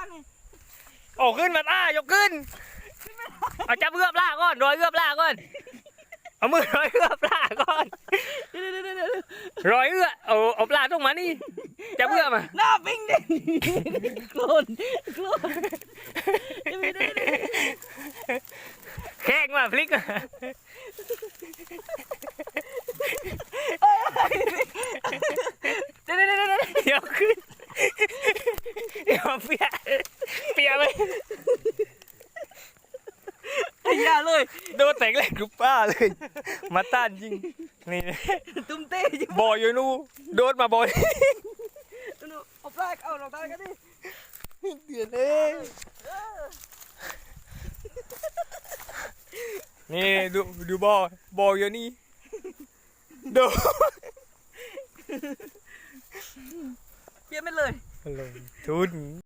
างไงโอ้ขึ้นมาต้ายกขึ้นเอาจับเอื้อบล่าก่อนรอยเอื้อบล่าก่อนเอามือรอยเอื้อบล่าก่อนเดี๋ยวเดี๋ยวเดี๋ยวเดี๋ยวรอยเอื้อเอาเอาปลาตรงมานี่จับเอื้อบมาหน้าปิ้งเด่นโคลนโคลนเดี๋ยวเดี๋ยวเดี๋ยวเดี๋ยวแข้งมาพลิกมาเดี๋ยวเดี๋ยว เดี๋ยวเดี๋ยวเดี๋ยวขึ้นเดี๋ยวเปียเปียไปอย่าเลยโดนแต่งแรกกูป้าเลย มาต้านยิงนี่ตุ้มเต้อยู่บอยอยู่นู่นโดนมาบอยนู่นเอาปลาเอาลงตากันดิเดือนเองนี่ดูดูบอยบอยอยู่นี่ดูเปลี่ยนไปเลย ลงทุน